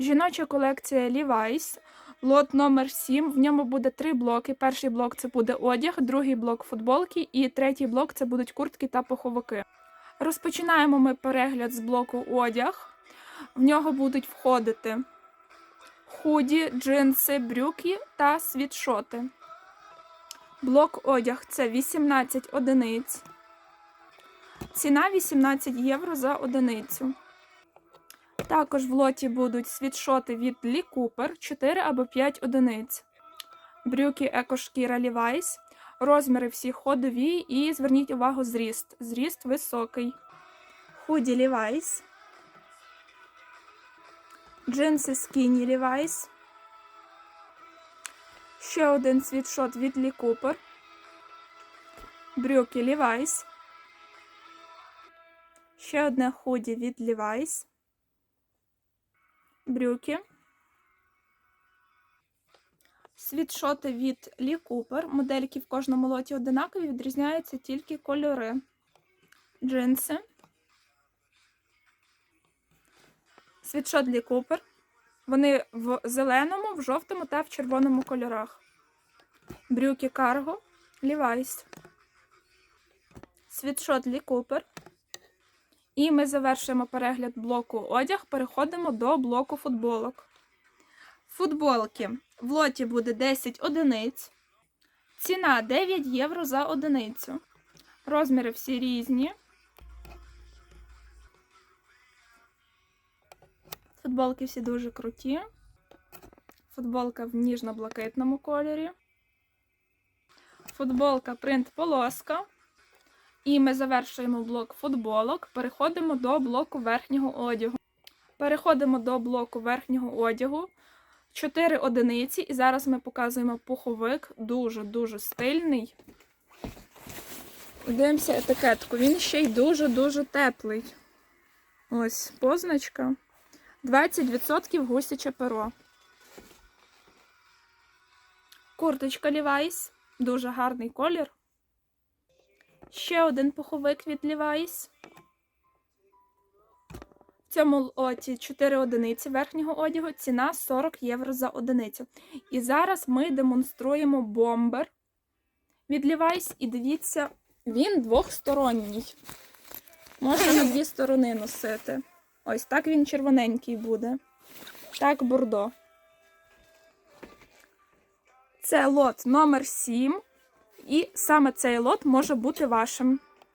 Жіноча колекція Levi's, лот номер 7. В ньому буде три блоки. Перший блок це буде одяг, другий блок футболки і третій блок це будуть куртки та пуховики. Розпочинаємо ми перегляд з блоку одяг. В нього будуть входити худі, джинси, брюки та світшоти. Блок одяг це 18 одиниць. Ціна 18 євро за одиницю. Також в лоті будуть світшоти від Lee Cooper 4 або 5 одиниць. Брюки екошкіра Levi's. Розміри всі ходові і зверніть увагу зріст. Зріст високий. Худі Levi's. Джинси Skinny Levi's. Ще один світшот від Lee Cooper. Брюки Levi's. Ще одне худі від Levi's. Брюки. Світшоти від Lee Cooper. Модельки в кожному лоті одинакові, відрізняються тільки кольори. Джинси. Світшот Lee Cooper. Вони в зеленому, в жовтому та в червоному кольорах. Брюки Cargo Levi's. Світшот Lee Cooper. І ми завершуємо перегляд блоку одяг. Переходимо до блоку футболок. Футболки в лоті буде 10 одиниць. Ціна 9 євро за одиницю. Розміри всі різні. Футболки всі дуже круті. Футболка в ніжно-блакитному кольорі. Футболка принт полоска. І ми завершуємо блок футболок. Переходимо до блоку верхнього одягу. Переходимо до блоку верхнього одягу. 4 одиниці. І зараз ми показуємо пуховик. Дуже-дуже стильний. Дивимося етикетку. Він ще й дуже-дуже теплий. Ось позначка. 20% гусяче перо. Курточка Levi's. Дуже гарний колір. Ще один пуховик від Levi's. В цьому лоті 4 одиниці верхнього одягу. Ціна 40 євро за одиницю. І зараз ми демонструємо бомбер від Levi's. І дивіться, він двохсторонній. Можна на дві сторони носити. Ось так він червоненький буде. Так, бордо. Це лот номер 7. І саме цей лот може бути вашим.